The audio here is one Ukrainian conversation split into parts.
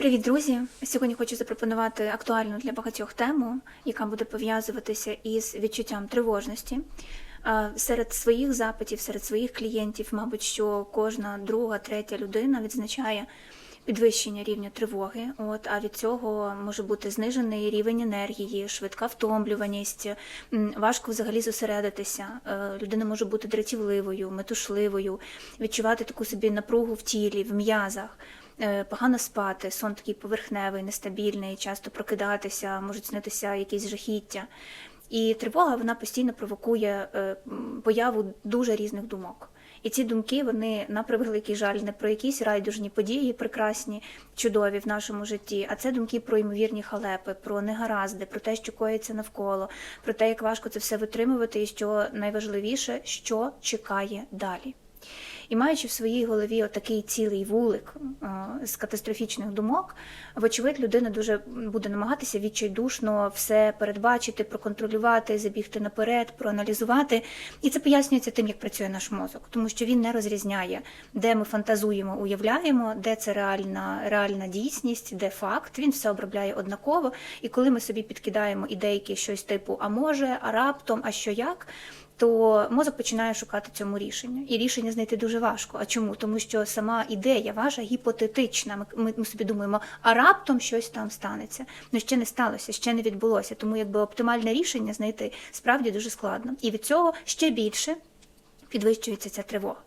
Привіт, друзі! Сьогодні хочу запропонувати актуальну для багатьох тему, яка буде пов'язуватися із відчуттям тривожності. Серед своїх запитів, серед своїх клієнтів, мабуть, що кожна друга, третя людина відзначає підвищення рівня тривоги. От а від цього може бути знижений рівень енергії, швидка втомлюваність, важко взагалі зосередитися. Е, Людина може бути дратівливою, метушливою, відчувати таку собі напругу в тілі, в м'язах. Е, Погано спати, сон такий поверхневий, нестабільний, часто прокидатися, можуть снитися якісь жахіття. І тривога вона постійно провокує е, появу дуже різних думок. І ці думки, вони на превеликий жаль, не про якісь райдужні події, прекрасні, чудові в нашому житті, а це думки про ймовірні халепи, про негаразди, про те, що коїться навколо, про те, як важко це все витримувати, і що найважливіше, що чекає далі. І маючи в своїй голові отакий цілий вулик з катастрофічних думок, вочевидь, людина дуже буде намагатися відчайдушно все передбачити, проконтролювати, забігти наперед, проаналізувати. І це пояснюється тим, як працює наш мозок, тому що він не розрізняє, де ми фантазуємо, уявляємо, де це реальна, реальна дійсність, де факт. Він все обробляє однаково. І коли ми собі підкидаємо ідейки, щось типу а може, а раптом, а що як то мозок починає шукати цьому рішення. І рішення знайти дуже важко. А чому? Тому що сама ідея ваша гіпотетична. Ми, ми, собі думаємо, а раптом щось там станеться. Ну ще не сталося, ще не відбулося. Тому якби оптимальне рішення знайти справді дуже складно. І від цього ще більше підвищується ця тривога.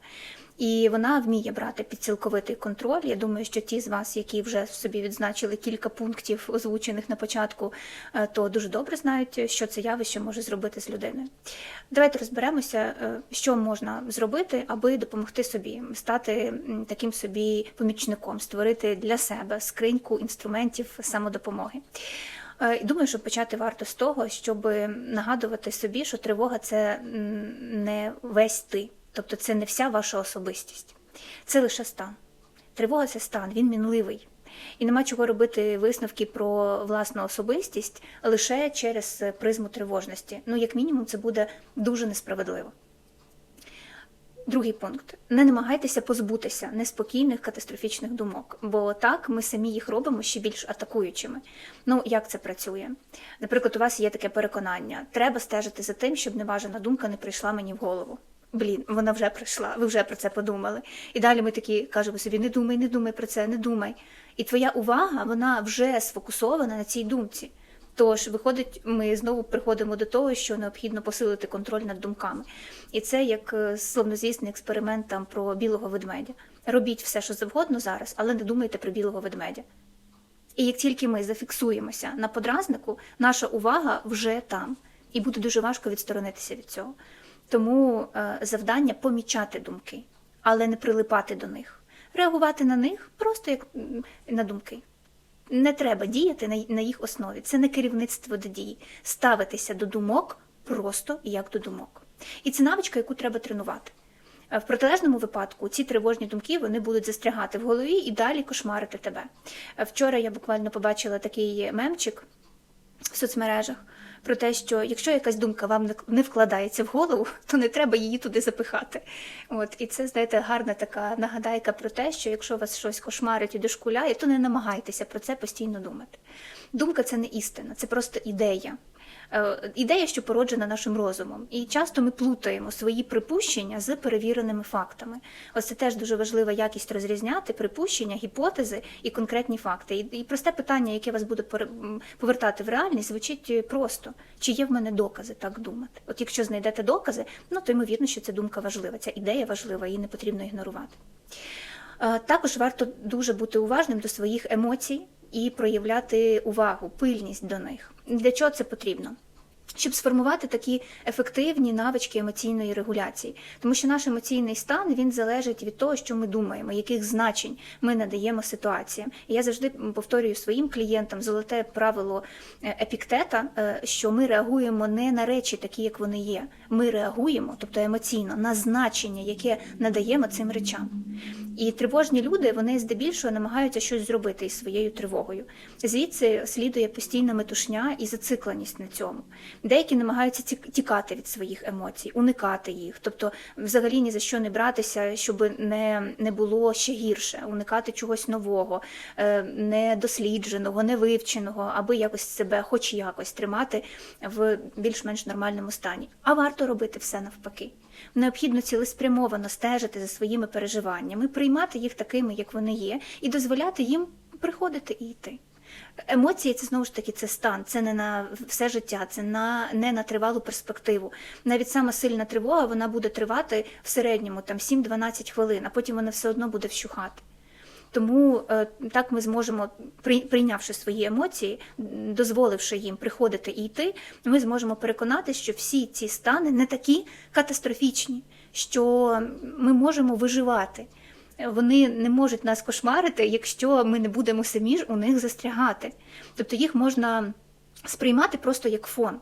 І вона вміє брати під цілковитий контроль. Я думаю, що ті з вас, які вже собі відзначили кілька пунктів, озвучених на початку, е, то дуже добре знають, що це явище може зробити з людиною. Давайте розберемося, е, що можна зробити, аби допомогти собі, стати таким собі помічником, створити для себе скриньку інструментів самодопомоги. Е, Думаю, що почати варто з того, щоб нагадувати собі, що тривога це не весь ти, тобто це не вся ваша особистість, це лише стан. Тривога це стан, він мінливий. І нема чого робити висновки про власну особистість лише через призму тривожності. Ну, як мінімум, це буде дуже несправедливо. Другий пункт: не намагайтеся позбутися неспокійних катастрофічних думок, бо так ми самі їх робимо ще більш атакуючими. Ну як це працює? Наприклад, у вас є таке переконання: треба стежити за тим, щоб неважна думка не прийшла мені в голову. Блін, вона вже прийшла, ви вже про це подумали. І далі ми такі кажемо собі: не думай, не думай про це, не думай. І твоя увага вона вже сфокусована на цій думці. Тож, виходить, ми знову приходимо до того, що необхідно посилити контроль над думками. І це як е, словнозвісний експеримент там про білого ведмедя. Робіть все, що завгодно зараз, але не думайте про білого ведмедя. І як тільки ми зафіксуємося на подразнику, наша увага вже там, і буде дуже важко відсторонитися від цього. Тому е, завдання помічати думки, але не прилипати до них, реагувати на них просто як на думки. Не треба діяти на, їх основі. Це не керівництво до дії. Ставитися до думок просто як до думок. І це навичка, яку треба тренувати. Е, В протилежному випадку ці тривожні думки вони будуть застрягати в голові і далі кошмарити тебе. Е, Вчора я буквально побачила такий мемчик в соцмережах про те, що якщо якась думка вам не- вкладається в голову, то не треба її туди запихати. От і це, знаєте, гарна така нагадайка про те, що якщо вас щось кошмарить і дошкуляє, то не намагайтеся про це постійно думати. Думка це не істина, це просто ідея. Е, Ідея, що породжена нашим розумом, і часто ми плутаємо свої припущення з перевіреними фактами. Ось це теж дуже важлива якість розрізняти припущення, гіпотези і конкретні факти. І, просте питання, яке вас буде повертати в реальність, звучить е, просто: чи є в мене докази так думати? От якщо знайдете докази, ну то ймовірно, що ця думка важлива, ця ідея важлива, її не потрібно ігнорувати. Е, Також варто дуже бути уважним до своїх емоцій і проявляти увагу, пильність до них. Для чого це потрібно? Щоб сформувати такі ефективні навички емоційної регуляції, тому що наш емоційний стан він залежить від того, що ми думаємо, яких значень ми надаємо ситуаціям. І я завжди повторюю своїм клієнтам золоте правило е, епіктета, е, що ми реагуємо не на речі, такі як вони є. Ми реагуємо, тобто емоційно, на значення, яке надаємо цим речам. І тривожні люди вони здебільшого намагаються щось зробити із своєю тривогою. Звідси слідує постійна метушня і зацикленість на цьому. Деякі намагаються ті- тікати від своїх емоцій, уникати їх, тобто взагалі ні за що не братися, щоб не, не було ще гірше, уникати чогось нового, е, недослідженого, невивченого, аби якось себе, хоч якось тримати в більш-менш нормальному стані. А варто робити все навпаки. Необхідно цілеспрямовано стежити за своїми переживаннями, приймати їх такими, як вони є, і дозволяти їм приходити і йти. Емоції це знову ж таки це стан, це не на все життя, це на не на тривалу перспективу. Навіть сама сильна тривога вона буде тривати в середньому там 7-12 хвилин, а потім вона все одно буде вщухати. Тому е, так ми зможемо, при- прийнявши свої емоції, дозволивши їм приходити і йти, ми зможемо переконати, що всі ці стани не такі катастрофічні, що ми можемо виживати. Вони не можуть нас кошмарити, якщо ми не будемо самі ж у них застрягати. Тобто їх можна сприймати просто як фон.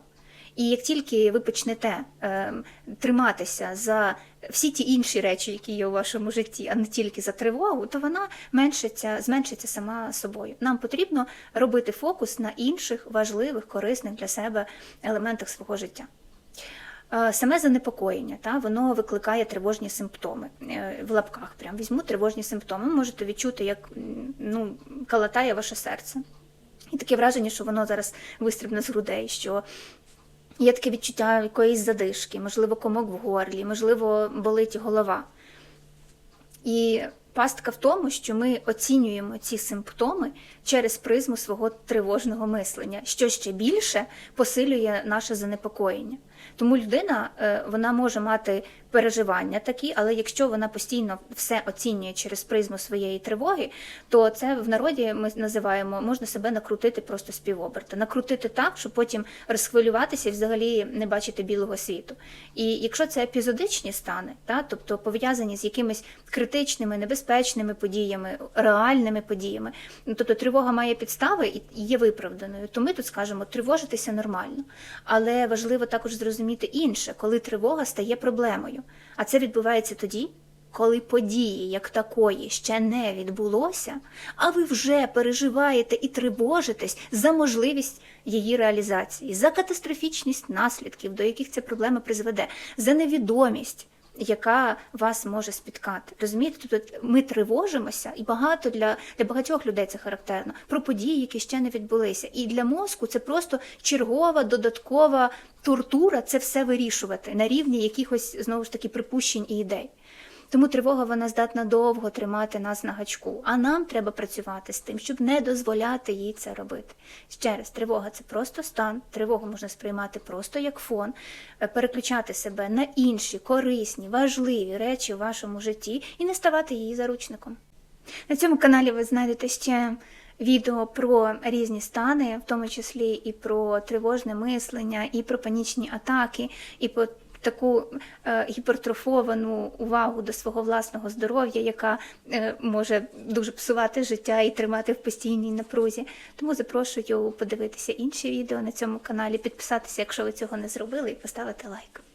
І як тільки ви почнете е, триматися за всі ті інші речі, які є у вашому житті, а не тільки за тривогу, то вона меншиться, зменшиться сама собою. Нам потрібно робити фокус на інших важливих, корисних для себе елементах свого життя. Е, Саме занепокоєння, та, воно викликає тривожні симптоми. Е, В лапках прям візьму тривожні симптоми. Ви можете відчути, як ну, калатає ваше серце. І таке враження, що воно зараз вистрибне з грудей, що є таке відчуття якоїсь задишки, можливо, комок в горлі, можливо, болить голова. І пастка в тому, що ми оцінюємо ці симптоми через призму свого тривожного мислення, що ще більше посилює наше занепокоєння. Тому людина е, вона може мати переживання такі, але якщо вона постійно все оцінює через призму своєї тривоги, то це в народі ми називаємо можна себе накрутити просто з півоберта, накрутити так, щоб потім розхвилюватися і взагалі не бачити білого світу. І якщо це епізодичні стани, та тобто пов'язані з якимись критичними, небезпечними подіями, реальними подіями, ну, тобто тривога має підстави і є виправданою, то ми тут скажемо тривожитися нормально. Але важливо також зрозуміти інше, коли тривога стає проблемою. А це відбувається тоді, коли події як такої ще не відбулося, а ви вже переживаєте і тривожитесь за можливість її реалізації, за катастрофічність наслідків, до яких ця проблема призведе, за невідомість. Яка вас може спіткати, розумієте? Тобто ми тривожимося, і багато для, для багатьох людей це характерно про події, які ще не відбулися. І для мозку це просто чергова додаткова тортура це все вирішувати на рівні якихось знову ж таки припущень і ідей. Тому тривога вона здатна довго тримати нас на гачку, а нам треба працювати з тим, щоб не дозволяти їй це робити. Ще раз, тривога це просто стан, тривогу можна сприймати просто як фон, е, переключати себе на інші корисні, важливі речі в вашому житті і не ставати її заручником. На цьому каналі ви знайдете ще відео про різні стани, в тому числі і про тривожне мислення, і про панічні атаки, і таку е, гіпертрофовану увагу до свого власного здоров'я, яка е, може дуже псувати життя і тримати в постійній напрузі. Тому запрошую подивитися інші відео на цьому каналі, підписатися, якщо ви цього не зробили, і поставити лайк.